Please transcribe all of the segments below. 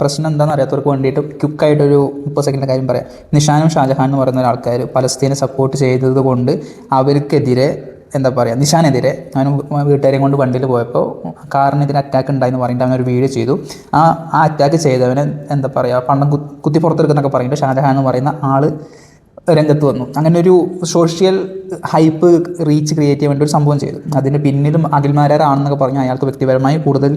പ്രശ്നം എന്താണെന്ന് അറിയാത്തവർക്ക് വേണ്ടിയിട്ട് ക്വിക്കായിട്ടൊരു മുപ്പത് സെക്കൻഡിന്റെ കാര്യം പറയാം. നിഷാനും ഷാജഹാൻ എന്ന് പറയുന്ന ഒരാൾക്കാർ പലസ്തീനെ സപ്പോർട്ട് ചെയ്തത് കൊണ്ട് അവർക്കെതിരെ എന്താ പറയുക നിഷാനെതിരെ അവൻ വീട്ടുകാരെയും കൊണ്ട് വണ്ടിയിൽ പോയപ്പോൾ കാറിനെതിരെ അറ്റാക്ക് ഉണ്ടായെന്ന് പറഞ്ഞിട്ട് അവനൊരു വീഡിയോ ചെയ്തു. ആ ആ അറ്റാക്ക് ചെയ്തവനെ എന്താ പറയുക പണ്ടം കുത്തി പുറത്തെടുക്കുന്നൊക്കെ പറഞ്ഞിട്ട് ഷാജഹാൻ എന്ന് പറയുന്ന ആൾ രംഗത്ത് വന്നു. അങ്ങനെ ഒരു സോഷ്യൽ ഹൈപ്പ് റീച്ച് ക്രിയേറ്റ് ചെയ്യാൻ വേണ്ടി ഒരു സംഭവം ചെയ്തു. അതിന് പിന്നിലും അഖിൽമാരാണെന്നൊക്കെ പറഞ്ഞ് അയാൾക്ക് വ്യക്തിപരമായി കൂടുതൽ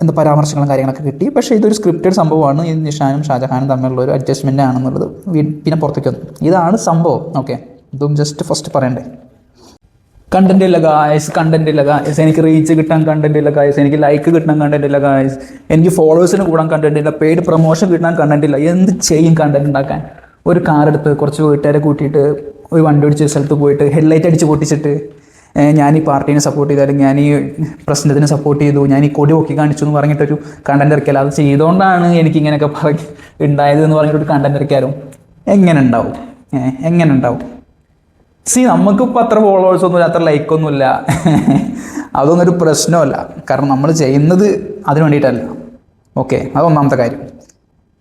എന്താ പരാമർശങ്ങളും കാര്യങ്ങളൊക്കെ കിട്ടി. പക്ഷേ ഇതൊരു സ്ക്രിപ്റ്റഡ് സംഭവമാണ്. ഈ നിഷാനും ഷാജഹാനും തമ്മിലുള്ള ഒരു അഡ്ജസ്റ്റ്മെന്റ് ആണെന്നുള്ളത് പിന്നെ പുറത്തേക്ക് വന്നു. ഇതാണ് സംഭവം. ഓക്കെ ഇതും ജസ്റ്റ് ഫസ്റ്റ് പറയണ്ടേ. കണ്ടന്റ് ഇല്ല ഗായ്സ് കണ്ടന്റ് ഇല്ല ഗായ്സ് എനിക്ക് റീച്ച് കിട്ടാൻ കണ്ടന്റ് ഇല്ല ഗായ്സ് എനിക്ക് ലൈക്ക് കിട്ടാൻ കണ്ടന്റ് ഇല്ല ഗായ്സ് എനിക്ക് ഫോളോവേഴ്സിന് കൂടാൻ കണ്ടന്റ് ഇല്ല. പെയ്ഡ് പ്രൊമോഷൻ കിട്ടാൻ കണ്ടന്റ് ഇല്ല. എന്ത് ചെയ്യും കണ്ടന്റ് ഉണ്ടാക്കാൻ? ഒരു കാർ എടുത്ത് കുറച്ച് വീട്ടുകാരെ കൂട്ടിയിട്ട് ഒരു വണ്ടി ഓടിച്ച സ്ഥലത്ത് പോയിട്ട് ഹെഡ്ലൈറ്റ് അടിച്ച് പൊട്ടിച്ചിട്ട് ഞാൻ ഈ പാർട്ടീനെ സപ്പോർട്ട് ചെയ്തു അല്ലെങ്കിൽ ഞാൻ ഈ പ്രസിഡന്റിനെ സപ്പോർട്ട് ചെയ്തു ഞാൻ ഈ കൊടി പൊക്കി കാണിച്ചു എന്ന് പറഞ്ഞിട്ടൊരു കണ്ടന്റ് ഇറക്കിയാലും അത് ചെയ്തുകൊണ്ടാണ് എനിക്ക് ഇങ്ങനെയൊക്കെ പറഞ്ഞ് ഉണ്ടായത് എന്ന് പറഞ്ഞിട്ടൊരു കണ്ടന്റ് ഇറക്കിയാലും എങ്ങനെ ഉണ്ടാവും എങ്ങനെ ഉണ്ടാവും സി നമുക്ക് നമുക്കിപ്പോൾ അത്ര ഫോളോവേഴ്സ് ഒന്നുമില്ല അത്ര ലൈക്കൊന്നുമില്ല അതൊന്നൊരു പ്രശ്നമല്ല. കാരണം നമ്മൾ ചെയ്യുന്നത് അതിനു വേണ്ടിയിട്ടല്ല. ഓക്കെ അതൊന്നാമത്തെ കാര്യം.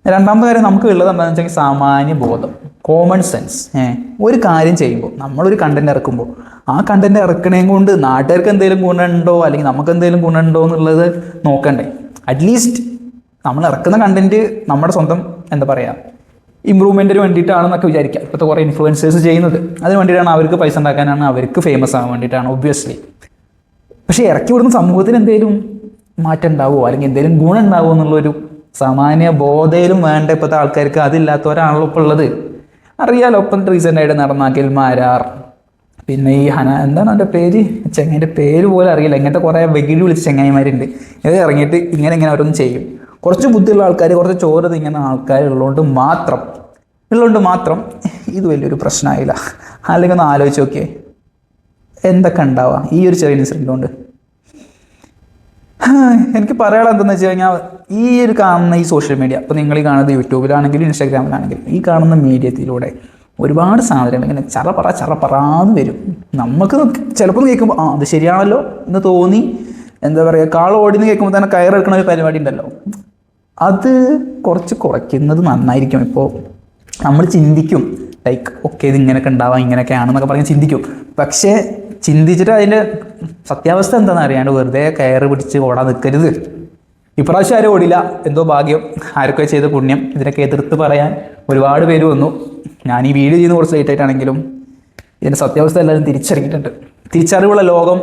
രണ്ടാമത്തെ കാര്യം നമുക്ക് ഉള്ളത് എന്താണെന്ന് വെച്ചാൽ സാമാന്യ ബോധം കോമൺ സെൻസ് ഏഹ് ഒരു കാര്യം ചെയ്യുമ്പോൾ നമ്മളൊരു കണ്ടന്റ് ഇറക്കുമ്പോൾ ആ കണ്ടന്റ് ഇറക്കണേം കൊണ്ട് നാട്ടുകാർക്ക് എന്തെങ്കിലും ഗുണമുണ്ടോ അല്ലെങ്കിൽ നമുക്ക് എന്തെങ്കിലും ഗുണമുണ്ടോ എന്നുള്ളത് നോക്കണ്ടേ. അറ്റ്ലീസ്റ്റ് നമ്മൾ ഇറക്കുന്ന കണ്ടന്റ് നമ്മുടെ സ്വന്തം എന്താ പറയുക ഇമ്പ്രൂവ്മെന്റിന് വേണ്ടിയിട്ടാണെന്നൊക്കെ വിചാരിക്കാം. ഇപ്പോഴത്തെ കുറേ ഇൻഫ്ലുവൻസേഴ്സ് ചെയ്യുന്നത്. അതിന് വേണ്ടിയിട്ടാണ് അവർക്ക് പൈസ ഉണ്ടാക്കാനാണ് അവർക്ക് ഫേമസ് ആകാൻ വേണ്ടിയിട്ടാണ് ഒബ്വിയസ്ലി പക്ഷേ ഇറക്കി വിടുന്ന സമൂഹത്തിന് എന്തെങ്കിലും മാറ്റം ഉണ്ടാവുമോ? അല്ലെങ്കിൽ എന്തെങ്കിലും ഗുണം ഉണ്ടാവുമോ എന്നുള്ളൊരു സാമാന്യ ബോധയിലും വേണ്ട ഇപ്പോഴത്തെ ആൾക്കാർക്ക് അതില്ലാത്തവരാണല്ലോ ഇപ്പോൾ ഉള്ളത്. അറിയാലോ ഇപ്പം റീസെന്റ് ആയിട്ട് നടന്ന അഖിൽ മാരാർ. പിന്നെ ഈ ഹന എന്താണ് അവന്റെ പേര്? ചെങ്ങന്റെ പേര് പോലെ അറിയില്ല. ഇങ്ങനത്തെ കുറേ വെകിഴി വിളിച്ച ചെങ്ങായിമാരുണ്ട്. ഇത് ഇറങ്ങിയിട്ട് ഇങ്ങനെ ഇങ്ങനെ ഓരോന്നും ചെയ്യും. കുറച്ച് ബുദ്ധിയുള്ള ആൾക്കാർ കുറച്ച് ചോര തിങ്ങുന്ന ആൾക്കാർ ഉള്ളതുകൊണ്ട് മാത്രം ഉള്ളതുകൊണ്ട് മാത്രം ഇത് വലിയൊരു പ്രശ്നമായില്ല. അല്ലെങ്കിൽ ഒന്ന് ആലോചിച്ച് നോക്കിയേ. എന്തൊക്കെ ഉണ്ടാവുക ഈ ഒരു ചെറിയ ഇൻസിഡന്റ് കൊണ്ട് എനിക്ക് പറയാനുള്ളത് എന്താണെന്ന് വെച്ച് കഴിഞ്ഞാൽ ഈ ഒരു കാണുന്ന ഈ സോഷ്യൽ മീഡിയ അപ്പോൾ നിങ്ങൾ ഈ കാണുന്നത് യൂട്യൂബിലാണെങ്കിലും ഇൻസ്റ്റാഗ്രാമിലാണെങ്കിലും ഈ കാണുന്ന മീഡിയത്തിലൂടെ ഒരുപാട് സാധനങ്ങൾ ഇങ്ങനെ ചറപറ ചറപറാന്ന് വരും. നമുക്ക് ചിലപ്പോൾ കേൾക്കുമ്പോൾ ആ അത് ശരിയാണല്ലോ എന്ന് തോന്നി. എന്താ പറയുക കാൾ ഓടിന്ന് കേൾക്കുമ്പോൾ തന്നെ കയറെടുക്കണ ഒരു പരിപാടി ഉണ്ടല്ലോ. അത് കുറച്ച് കുറയ്ക്കുന്നത് നന്നായിരിക്കും. ഇപ്പോൾ നമ്മൾ ചിന്തിക്കും ലൈക്ക് ഓക്കെ ഇത് ഇങ്ങനെയൊക്കെ ഉണ്ടാവാം ഇങ്ങനെയൊക്കെ ആണെന്നൊക്കെ പറഞ്ഞ് ചിന്തിക്കും. പക്ഷേ ചിന്തിച്ചിട്ട് അതിന്റെ സത്യാവസ്ഥ എന്താണെന്ന് അറിയാണ്ട് വെറുതെ കയറ് പിടിച്ച് ഓടാൻ നിൽക്കരുത്. ഇപ്രാവശ്യം ആരും ഓടില്ല. എന്തോ ഭാഗ്യം. ആരൊക്കെ ചെയ്ത പുണ്യം. ഇതിനൊക്കെ എതിർത്ത് പറയാൻ ഒരുപാട് പേര് വന്നു. ഞാൻ ഈ വീഡിയോ ചെയ്യുന്ന കുറച്ച് ലേറ്റ് ആയിട്ടാണെങ്കിലും ഇതിന്റെ സത്യാവസ്ഥ എല്ലാവരും തിരിച്ചറിഞ്ഞിട്ടുണ്ട്. തിരിച്ചറിവുള്ള ലോകം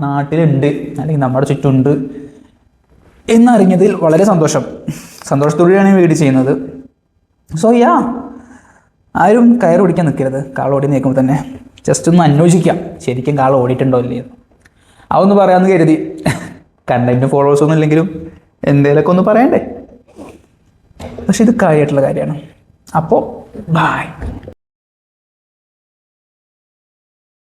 നാട്ടിലുണ്ട്. അല്ലെങ്കിൽ നമ്മുടെ ചുറ്റുമുണ്ട് എന്നറിഞ്ഞതിൽ വളരെ സന്തോഷം. സന്തോഷത്തോടെയാണ് ഈ വീഡിയോ ചെയ്യുന്നത്. സോ യാ ആരും കയർ ഓടിക്കാൻ നിൽക്കരുത്. കാളോടി നീക്കുമ്പോൾ തന്നെ. ജസ്റ്റ് ഒന്ന് അന്വേഷിക്കാം. ശരിക്കും കാൾ ഓടിയിട്ടുണ്ടോ ഇല്ലേ എന്ന്. അതൊന്ന് പറയാമെന്ന് കരുതി. ഫോളോവേഴ്സ് ഒന്നും ഇല്ലെങ്കിലും എന്തേലൊക്കെ ഒന്ന് പറയണ്ടേ. പക്ഷെ ഇത് കാര്യമായിട്ടുള്ള കാര്യമാണ്. അപ്പോൾ ബായ്